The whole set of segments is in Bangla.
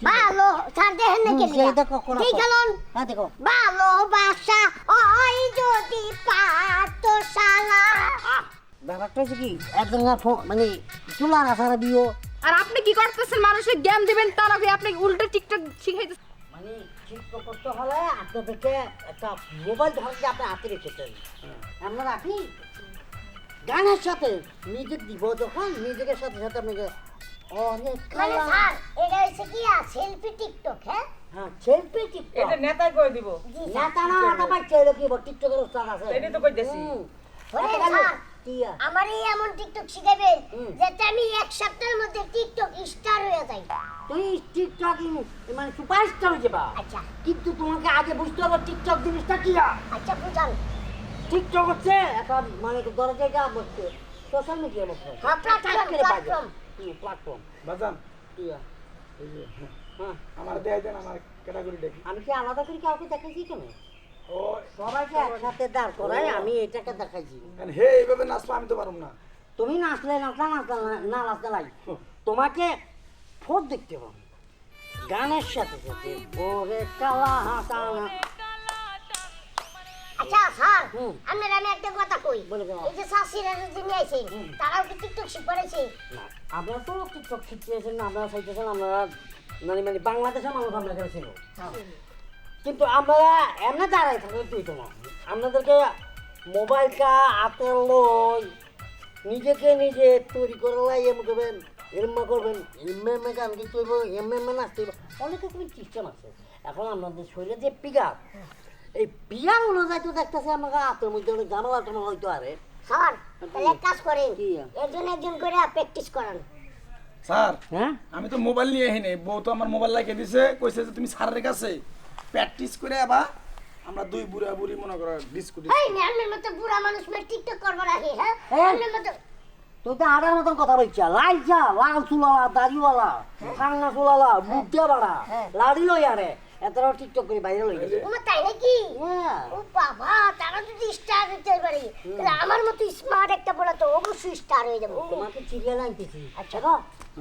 ভালো দেখেন না গেলি ঠিক। গেলন? হ্যাঁ দেখো। ভালোবাসা ওই যদি পাতো শালা। ব্যাপারটা হচ্ছে কি একজন মানে চুলা রাসারা দিও। আর আপনি কি করতেছেন? মানুষের জ্ঞান দিবেন তার আগে আপনি উল্টো টিকটক শিখাইতেছেন। মানে তো করতে হলে আপনাদেরকে একটা মোবাইল ধরতে আপনি হাতে রেখেছেন আমরা রাখি গানের সাথে মিউজিক দিব যখন মিউজিকের সাথে সাথে আপনাকে অনেক মানে স্যার এটা হচ্ছে কি সেলফি টিকটক হ্যাঁ? হ্যাঁ সেলফি টিকটক এটা নেতাই কই দিব। জি না এটা পাইছে এলো কি টিকটকের উস্তাদ আছে। এটাই তো কইতেছি। হুম। শোনেন এত গালি- স্যার, টিয়া। আমার এই এমন টিকটক শিখাবেন হুম। যাতে আমি এক সপ্তাহের মধ্যে টিকটক স্টার হয়ে যাই। তুই টিকটক মানে সুপারস্টার হয়ে যাবা। আচ্ছা। কিন্তু তোমাকে আগে বুঝতে হবে টিকটক জিনিসটা কি আচ্ছা বুঝান। টিকটক হচ্ছে এখন মানে দরজাটা বসছে সোশ্যাল মিডিয়ার মধ্যে। হ্যাঁ, platform। প্ল্যাটফর্ম বাজান। ইয়া আমার দেয় দেন আমার ক্যাটাগরি দেখি। আমি কি আলাদা করে কাউকে দেখাইছি কেন? ও সবাইকে একসাথে দাঁড় করাই আমি এটাকে দেখাইছি। হে এইভাবে নাচলে আমি তো পারুম না। তুমি নাচলে নাচলা নাচলা না- না নাচতে লাই তোমাকে ফোর দেখতে হবে। গানের সাথে সাথে ভোরে কালা হাসানা আচ্ছা স্যার। আপনার আমি একটা কথা কই। এই যে শাশিরা যদি নিয়ে আইছেন তারাও কি টিকটক শিখবারেছে না, আমরা তো টিকটক শিখতেছেন না আমরা চাইতেছেন আমরা মানে মানে বাংলাদেশের মানুষ আমরা ছিল। কিন্তু আমরা এমনি দাঁড়াই থাকলে তুই তো না। আপনাদেরকে মোবাইলটা হাতে লই নিজেকে নিজে তৈরি করে লাই এম করবেন এরম করবেন এম এম গান কি করব এম এম নাচতে অনেক রকমের সিস্টেম আছে। এখন আপনাদের শরীরে যে পিগার এই পিগার অনুযায়ী তো দেখতেছে আমাকে হাতের মধ্যে অনেক জামালা টামালা হইতো আরে স্যার তাহলে এক কাজ করেন কি? একজন একজন করে প্র্যাকটিস করান। স্যার হ্যাঁ? আমি তো মোবাইল নিয়ে আহিনি বউ তো আমার মোবাইল লাগিয়ে দিছে কইছে যে তুমি স্যারের কাছে প্র্যাকটিস করে আবার আমরা দুই বুড়া বুড়ি মনে করো ডিসকুটি এই আপনার মতো বুড়া মানুষ মেয়ে টিকটক করবার আগে হ্যাঁ! আপনার মতো তুই তো আড়ার মতন কথা বলছিস। লাল চা লাল চুলালা দাড়িওয়ালা সাংনা চুলালা বুদ্ধে বাড়া লাড়ি লই আরে এতটাও টিকটক করে বাইরে লই গেছে। তোমার তাই নাকি? হ্যাঁ। ও বাবা তারা যদি স্টার হতে পারে তাহলে আমার মতো স্মার্ট একটা বলা তো অবশ্যই স্টার হয়ে যাব। তোমাকে সিরিয়াল আনতেছি আচ্ছা। গো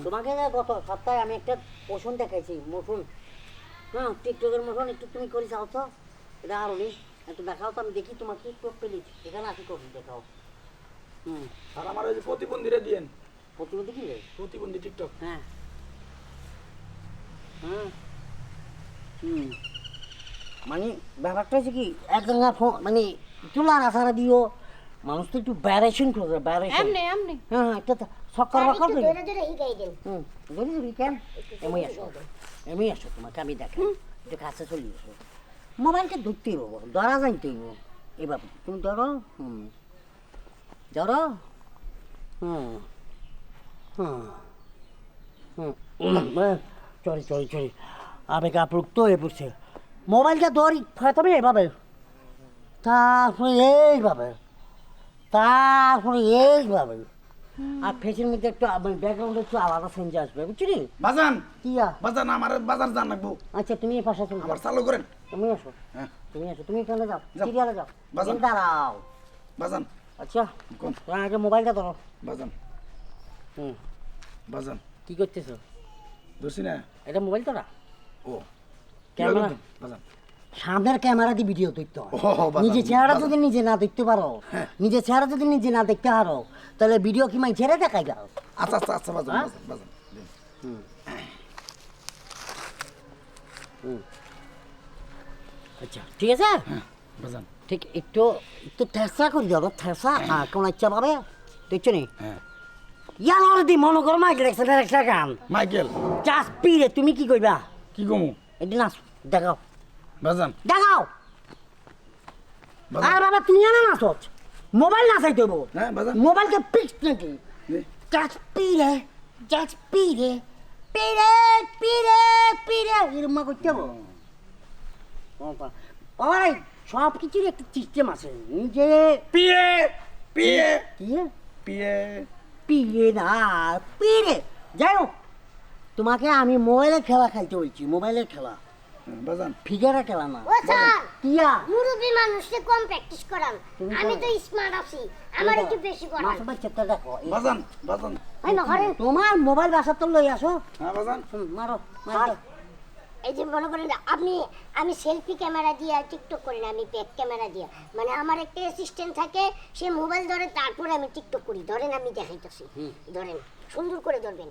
তোমাকে না গত সপ্তাহে আমি একটা পোষণ দেখাইছি মোশন হ্যাঁ টিকটকের মতন একটু তুমি করে চাও তো। এটা আরও নেই। একটু দেখাও তো আমি দেখি তোমাকে একটু প্লিজ এখানে আসি করি দেখাও। হুম। আর আমার ওই যে প্রতিবন্ধীরা দিয়েন। প্রতিবন্ধী কি? রে? প্রতিবন্ধী টিকটক। হ্যাঁ। হ্যাঁ। হুম মানে ব্যাপারটা হচ্ছে কি না ফো- মানে চুলা রাসারা দিও মানুষ তো একটু ব্যারেশন করবে ব্যারেশন এমনি এমনি। হ্যাঁ হ্যাঁ ধরে ধরে হিগাই দেন হুম ধরি ধরি কেন? এমনি আসো এমনি আসো তোমাকে আমি দেখাই। একটু কাছে চলে আসো মোবাইলটা ধরতে হইব ধরা জানতে হইব। এবার তুমি ধরো হুম। ধরো হুম হুম হুম চরি চরি চরি আবেগ আপ্লুপ্ত হয়ে পড়ছে। মোবাইলটা ধরি ফাটাবে এভাবে। তারপরে এইভাবে। তারপরে এইভাবে। আর ফেসের মধ্যে একটু মানে ব্যাকগ্রাউন্ডে একটু আলাদা সেন্স আসবে বুঝলি? বাজান! টিয়া বাজান আমার বাজার জান লাগবো। আচ্ছা তুমি এই পাশে আবার যাও চালু করেন। তুমি আসো। হ্যাঁ। তুমি আসো তুমি এখানে যাও। সিরিয়ালে যাও। বাজান। দাঁড়াও। বাজান। আচ্ছা কোন? আগে মোবাইলটা ধরো। বাজান। হুম। বাজান। কি করতেছো? ধরছি না। এটা মোবাইল তোরা ও। ক্যামেরা বাজান সামনের ক্যামেরা দিয়ে ভিডিও দেখতে হয় নিজে চেহারা যদি নিজে না দেখতে পারো হ্যাঁ। নিজে চেহারা যদি নিজে না দেখতে পারো তাহলে ভিডিও কি মাই ছেড়ে দেখাই যাও আচ্ছা আচ্ছা আচ্ছা বাজান হ্যাঁ? বাজান আচ্ছা ঠিক আছে? বাজান ঠিক একটু একটু থেসা করে থেসা। আর কোন ইচ্ছা পাবে দেখছ নি? হ্যাঁ। ইয়ার অলরেডি মনে করো মাইক লেখছে একটা গান। মাইকেল। জাস্ট পিরে তুমি কি কইবা? কি গমু এটি নাচ দেখাও। বাজান। দেখাও। আর বাবা তুমি জানো না সচ মোবাইল না চাইতে হব হ্যাঁ বাজান। মোবাইলকে পিক্স নাকি। জাস্ট পিরে জাস্ট পিরে পিরে পিরে পিরে এরম করতে হব ওই সব কিছুর একটা সিস্টেম আছে। নিজে পিয়ে পিয়ে। কি? পিয়ে। পিরে না পিরে যাই হোক তোমাকে আমি মোবাইলের খেলা খাইতে বলছি মোবাইলের খেলা। হ্যাঁ, বাজান। খেলা না। ও স্যার টিয়া। মুরব্বী মানুষকে কম প্র্যাকটিস করান। তুমি আমি তো স্মার্ট আছি আমার একটু বেশি মাছ দেখো এই- বাজান বাজান। না হরেন তোমার মোবাইল বাসার তো লই আসো। হ্যাঁ বাজান। মারো মারো। এই যে মনে করেন আপনি আমি সেলফি ক্যামেরা দিয়ে টিকটক করি না আমি ব্যাক ক্যামেরা দিয়ে। মানে আমার একটা অ্যাসিস্ট্যান্ট থাকে সে মোবাইল ধরে তারপরে আমি টিকটক করি। ধরেন আমি দেখাইতেছি। ধরেন সুন্দর করে ধরবেন।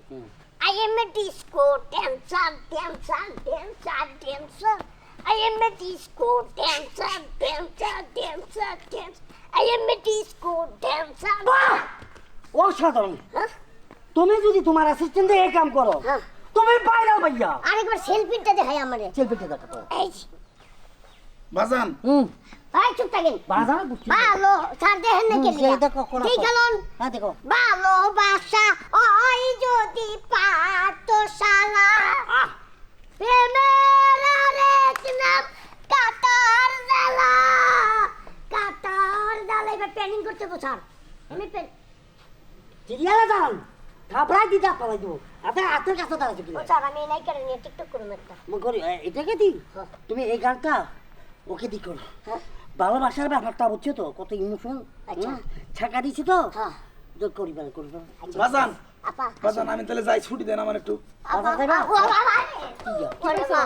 I am a disco dancer dancer dancer dancer I am a disco dancer dancer dancer dance I am a disco dancer অসাধারণ তুমি যদি তোমার অ্যাসিস্ট্যান্টে এই কাম করো হ্যাঁ। তুমি ভাইরাল ভাইয়া। আরেকবার সেলফিটা দেখাই আমারে। সেলফিটা দেখো তো এই বাজান। হুম। ভাই চুপ থাকেন। বুঝছি। ভালো স্যার দেখেন না কোনো ঠিক। গেলন হ্যাঁ দেখো। ভালোবাসা ওই যদি পাতশালা প্রেমের আরেক নাম কাটার জ্বালা কাটার জ্বালা এবার প্যানিং করতে বো স্যার আমি প্যান সিরিয়ালে দাঁড়ান থাপড়াই দিতে আপনারা দিব। আপনি হাতের কাছে দাঁড়াচ্ছি ও স্যার আমি এই নাইকারে নিয়ে টিকটক করুম একটা। করি এটাকে দি হ্যাঁ। তুমি এই গানটা ওকে দি করো হ্যাঁ ভালোবাসার ব্যাপারটা বুঝছ তো? কত ইমোশন আচ্ছা। ছাকা দিছি তো? হ্যাঁ। করিবেন বাজান। বাজান আমি তাহলে যাই ছুটি দেন আমার একটু। আপা বাবা দেবা? ও বাবা কি মা।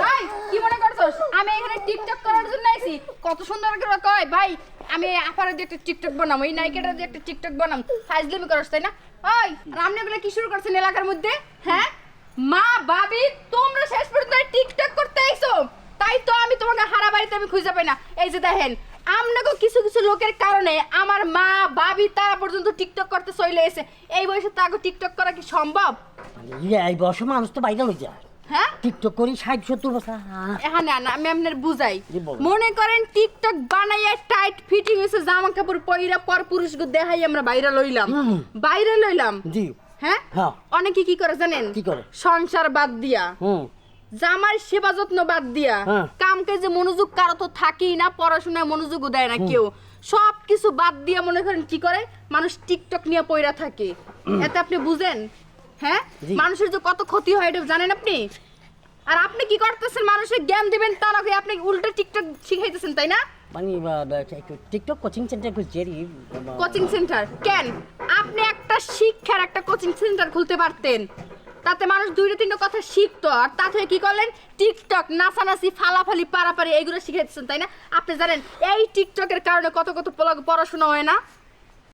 ভাই মনে করছস? আমি এখানে টিকটক করার জন্য আইছি। কত সুন্দর করে কয় ভাই আমি আপারে দিয়ে একটা টিকটক নাইকেটা দিয়ে একটা টিকটক বানাম ফাইজলামি তাই না? ওই কি শুরু করছেন এলাকার মধ্যে? হ্যাঁ? মা ভাবি তোমরা শেষ পর্যন্ত টিকটক করতে আইছো। তাই তো আমি তোমাকে হারা বাড়িতে আমি খুঁজে পাই না। এই যে দেখেন আমনাগো কিছু কিছু লোকের কারণে আমার মা ভাবি তারা পর্যন্ত টিকটক করতে চলে এসে এই বয়সে তাকে টিকটক করা কি সম্ভব? ইয়ে, এই বয়সে মানুষ তো বাইরে লই যায়। হ্যাঁ? টিকটক করি ষাট সত্তর বছর। হ্যাঁ না না আমি আপনার বুঝাই। মনে করেন টিকটক বানাইয়া টাইট ফিটিং হয়েছে জামা কাপড় পইরা পর পুরুষকে দেখাই আমরা বাইরে লইলাম। বাইরে লইলাম? জি। হ্যাঁ? হ্যাঁ। অনেকে কি করে জানেন? কি করে? সংসার বাদ দিয়া। হুম। জামার সেবা যত্ন বাদ দিয়া হ্যাঁ। কাম কাজে মনোযোগ কারও তো থাকেই না পড়াশোনায় মনোযোগও দেয় না কেউ। সব কিছু বাদ দিয়া মনে করেন কি করে? মানুষ টিকটক নিয়ে পইরা থাকে। এতে আপনি বুঝেন হ্যাঁ? মানুষের যে কত ক্ষতি হয় এটা জানেন আপনি? আর আপনি কি করতেছেন? মানুষের জ্ঞান দিবেন তা না আপনি উল্টো টিকটক শিখাইতেছেন তাই না? মানে টিকটক কোচিং সেন্টার খুলছি কোচিং সেন্টার কেন? আপনি একটা শিক্ষার একটা কোচিং সেন্টার খুলতে পারতেন। তাতে মানুষ দুইটা তিনটা কথা শিখতো। আর তা থেকে কি করলেন? টিকটক, নাচানাচি, ফালাফালি, পারাপারি, এইগুলো দিচ্ছেন, তাই না? আপনি জানেন, এই টিকটকের কারণে কত কত পড়াশোনা হয় না?